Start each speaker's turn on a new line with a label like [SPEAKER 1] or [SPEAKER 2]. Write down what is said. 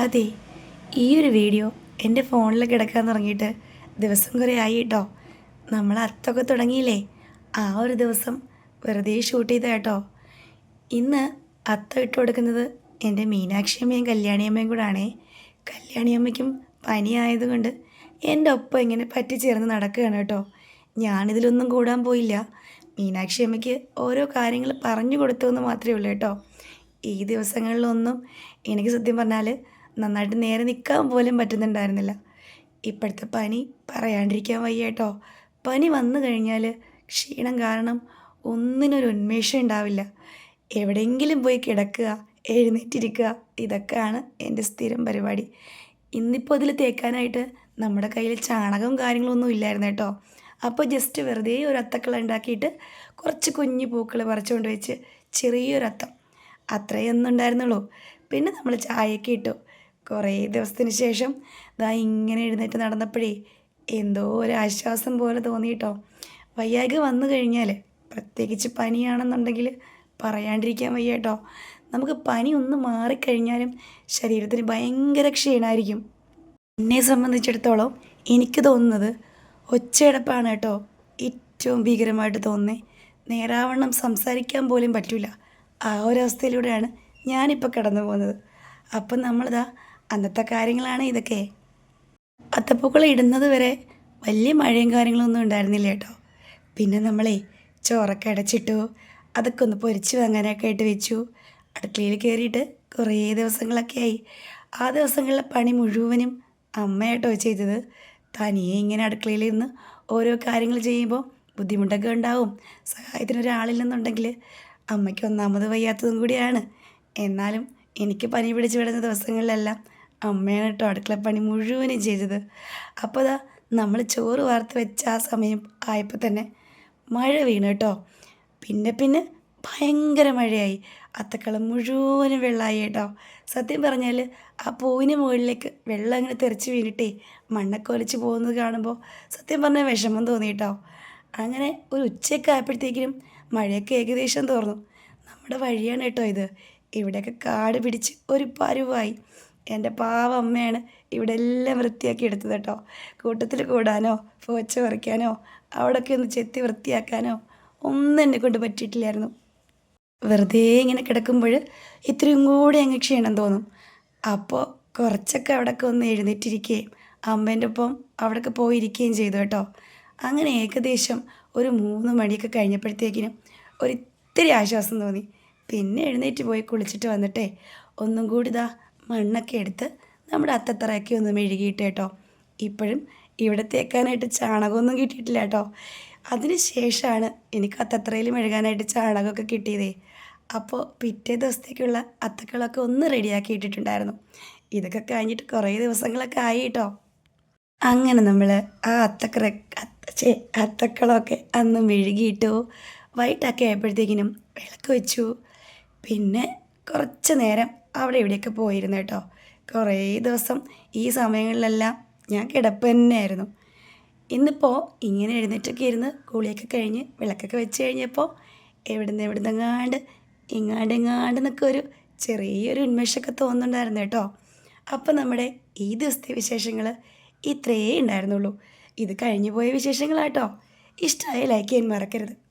[SPEAKER 1] അതെ ഈ ഒരു വീഡിയോ എന്റെ ഫോണിൽ കിടക്കാൻ തുടങ്ങിയിട്ട് ദിവസം കുറേ ആയി കേട്ടോ നമ്മൾ അത്തൊക്കെ തുടങ്ങിയില്ലേ? ആ ഒരു ദിവസം വെറുതെ ഷൂട്ട് ചെയ്ത കേട്ടോ ഇന്ന് അത്ത ഇട്ട് കൊടുക്കുന്നത് എന്റെ മീനാക്ഷി അമ്മയും കല്യാണിയമ്മയും കൂടാണേ. കല്യാണിയമ്മയ്ക്കും പനി ആയതുകൊണ്ട് എന്റെ ഒപ്പം ഇങ്ങനെ പറ്റിച്ചേർന്ന് നടക്കുകയാണ് കേട്ടോ ഞാനിതിലൊന്നും കൂടാൻ പോയില്ല. മീനാക്ഷി അമ്മയ്ക്ക് ഓരോ കാര്യങ്ങൾ പറഞ്ഞു കൊടുത്തു എന്ന് മാത്രമേ ഉള്ളൂ കേട്ടോ ഈ ദിവസങ്ങളിലൊന്നും എനിക്ക് സത്യം പറഞ്ഞാൽ നന്നായിട്ട് നേരെ നിൽക്കാൻ പോലും പറ്റുന്നുണ്ടായിരുന്നില്ല. ഇപ്പോഴത്തെ പനി പറയാണ്ടിരിക്കാൻ വയ്യ കേട്ടോ. പനി വന്നു കഴിഞ്ഞാൽ ക്ഷീണം കാരണം ഒന്നിനൊരു ഉന്മേഷം ഉണ്ടാവില്ല. എവിടെയെങ്കിലും പോയി കിടക്കുക എഴുന്നേറ്റിരിക്കുക ഇതൊക്കെയാണ് എന്റെ സ്ഥിരം പരിപാടി. ഇന്നിപ്പോൾ അതിൽ തേക്കാനായിട്ട് നമ്മുടെ കയ്യിൽ ചാണകവും കാര്യങ്ങളൊന്നും ഇല്ലായിരുന്നു കേട്ടോ. അപ്പോൾ ജസ്റ്റ് വെറുതെ ഒരു അത്തക്കള ഉണ്ടാക്കിയിട്ട് കുറച്ച് കുഞ്ഞു പൂക്കൾ പറിച്ചുകൊണ്ട് വെച്ച് ചെറിയൊരത്തം. അത്രയൊന്നും ഉണ്ടായിരുന്നുള്ളൂ പിന്നെ നമ്മൾ ചായയൊക്കെ ഇട്ടു. കുറേ ദിവസത്തിന് ശേഷം ദാ ഇങ്ങനെ എഴുന്നേറ്റ് നടന്നപ്പോഴേ എന്തോ ഒരു ആശ്വാസം പോലെ തോന്നിയിട്ടോ വയ്യായ്ക വന്നു കഴിഞ്ഞാൽ പ്രത്യേകിച്ച് പനിയാണെന്നുണ്ടെങ്കിൽ പറയാണ്ടിരിക്കാൻ വയ്യ കേട്ടോ. നമുക്ക് പനി ഒന്ന് മാറിക്കഴിഞ്ഞാലും ശരീരത്തിന് ഭയങ്കര ക്ഷീണമായിരിക്കും എന്നെ സംബന്ധിച്ചിടത്തോളം എനിക്ക് തോന്നുന്നത് ഒച്ചയടപ്പാണ് കേട്ടോ ഏറ്റവും ഭീകരമായിട്ട് തോന്നുന്നത് നേരാവണ്ണം സംസാരിക്കാൻ പോലും പറ്റില്ല ആ ഒരവസ്ഥയിലൂടെയാണ് ഞാനിപ്പോൾ കടന്നു പോകുന്നത് അപ്പം നമ്മളിതാ അന്നത്തെ കാര്യങ്ങളാണ് ഇതൊക്കെ. അത്തപ്പൂക്കൾ ഇടുന്നത് വരെ വലിയ മഴയും കാര്യങ്ങളൊന്നും ഉണ്ടായിരുന്നില്ല കേട്ടോ. പിന്നെ നമ്മളേ ചോറൊക്കെ അടച്ചിട്ടു അതൊക്കെ ഒന്ന് പൊരിച്ച് വാങ്ങാനൊക്കെ ആയിട്ട് വെച്ചു. അടുക്കളയിൽ കയറിയിട്ട് കുറേ ദിവസങ്ങളൊക്കെ ആയി. ആ ദിവസങ്ങളിലെ പണി മുഴുവനും അമ്മയാട്ടോ ചെയ്തത്. തനിയെ ഇങ്ങനെ അടുക്കളയിൽ ഇരുന്ന് ഓരോ കാര്യങ്ങൾ ചെയ്യുമ്പോൾ ബുദ്ധിമുട്ടൊക്കെ ഉണ്ടാവും. സഹായത്തിന് ഒരാളില്ലെന്നുണ്ടെങ്കിൽ അമ്മയ്ക്ക് ഒന്നാമത് വയ്യാത്തതും കൂടിയാണ്. എന്നാലും എനിക്ക് പനി പിടിച്ച് വിടുന്ന ദിവസങ്ങളിലെല്ലാം അമ്മയാണ് കേട്ടോ അടുക്കളപ്പണി മുഴുവനും ചെയ്തത്. അപ്പോൾ അതാ നമ്മൾ ചോറ് വാർത്ത് വെച്ച ആ സമയം ആയപ്പോൾ തന്നെ മഴ വീണു കേട്ടോ പിന്നെ പിന്നെ ഭയങ്കര മഴയായി. അത്തക്കളം മുഴുവനും വെള്ളമായി കേട്ടോ സത്യം പറഞ്ഞാൽ ആ പൂവിന് മുകളിലേക്ക് വെള്ളം അങ്ങനെ തെറിച്ച് വീണിട്ടേ മണ്ണൊക്കെ ഒലിച്ച് പോകുന്നത് കാണുമ്പോൾ സത്യം പറഞ്ഞാൽ വിഷമം തോന്നി കേട്ടോ അങ്ങനെ ഒരു ഉച്ചയൊക്കെ ആയപ്പോഴത്തേക്കിനും മഴയൊക്കെ ഏകദേശം തോർന്നു. നമ്മുടെ വഴിയാണ് കേട്ടോ ഇത്. ഇവിടെയൊക്കെ കാട് പിടിച്ച് ഒരു പരുവായി. എന്റെ പാവ അമ്മയാണ് ഇവിടെ എല്ലാം വൃത്തിയാക്കി എടുത്തത് കേട്ടോ. കൂട്ടത്തിൽ കൂടാനോ പോച്ച പറിക്കാനോ അവിടെയൊക്കെ ഒന്ന് ചെത്തി വൃത്തിയാക്കാനോ ഒന്നും എന്നെ കൊണ്ട് പറ്റിയിട്ടില്ലായിരുന്നു. വെറുതെ ഇങ്ങനെ കിടക്കുമ്പോൾ ഇത്രയും കൂടി അങ്ങ് ക്ഷീണം തോന്നും. അപ്പോൾ കുറച്ചൊക്കെ അവിടെയൊക്കെ ഒന്ന് എഴുന്നേറ്റിരിക്കുകയും അമ്മേന്റെ ഒപ്പം അവിടെയൊക്കെ പോയിരിക്കുകയും ചെയ്തു കേട്ടോ. അങ്ങനെ ഏകദേശം ഒരു മൂന്ന് മണിയൊക്കെ കഴിഞ്ഞപ്പോഴത്തേക്കിനും ഒരിത്തിരി ആശ്വാസം തോന്നി. പിന്നെ എഴുന്നേറ്റ് പോയി കുളിച്ചിട്ട് വന്നിട്ടേ ഒന്നും കൂടി ഇതാ മണ്ണൊക്കെ എടുത്ത് നമ്മുടെ അത്തത്തറയൊക്കെ ഒന്ന് മെഴുകിയിട്ട് കേട്ടോ. ഇപ്പോഴും ഇവിടെ തേക്കാനായിട്ട് ചാണകമൊന്നും കിട്ടിയിട്ടില്ല കേട്ടോ. അതിന് ശേഷമാണ് എനിക്ക് അത്തത്തറയിൽ മെഴുകാനായിട്ട് ചാണകമൊക്കെ കിട്ടിയതേ. അപ്പോൾ പിറ്റേ ദിവസത്തേക്കുള്ള അത്തക്കളൊക്കെ ഒന്ന് റെഡിയാക്കി ഇട്ടിട്ടുണ്ടായിരുന്നു. ഇതൊക്കെ കഴിഞ്ഞിട്ട് കുറേ ദിവസങ്ങളൊക്കെ ആയി കേട്ടോ. അങ്ങനെ നമ്മൾ ആ അത്തക്കറ അത്തച്ചേ അത്തക്കളൊക്കെ അന്ന് മെഴുകിയിട്ടു വൈകിട്ടൊക്കെ ആയപ്പോഴത്തേക്കിനും വിളക്ക് വെച്ചു. പിന്നെ കുറച്ച് നേരം അവിടെ ഇവിടെയൊക്കെ പോയിരുന്നു കേട്ടോ. കുറേ ദിവസം ഈ സമയങ്ങളിലെല്ലാം ഞാൻ കിടപ്പ് തന്നെയായിരുന്നു. ഇന്നിപ്പോൾ ഇങ്ങനെ എഴുന്നേറ്റൊക്കെ ഇരുന്ന് കുളിയൊക്കെ കഴിഞ്ഞ് വിളക്കൊക്കെ വെച്ച് കഴിഞ്ഞപ്പോൾ എവിടുന്ന് എവിടുന്നെങ്ങാണ്ട് ഇങ്ങാണ്ട് ഇങ്ങാണ്ട് എന്നൊക്കെ ഒരു ചെറിയൊരു ഉന്മേഷമൊക്കെ തോന്നുന്നുണ്ടായിരുന്നു കേട്ടോ. അപ്പോൾ നമ്മുടെ ഈ ദിവസത്തെ വിശേഷങ്ങൾ ഇത്രയേ ഉണ്ടായിരുന്നുള്ളൂ. ഇത് കഴിഞ്ഞു പോയ വിശേഷങ്ങളാട്ടോ. ഇഷ്ടമായ ലൈക്ക് ചെയ്യാൻ മറക്കരുത്.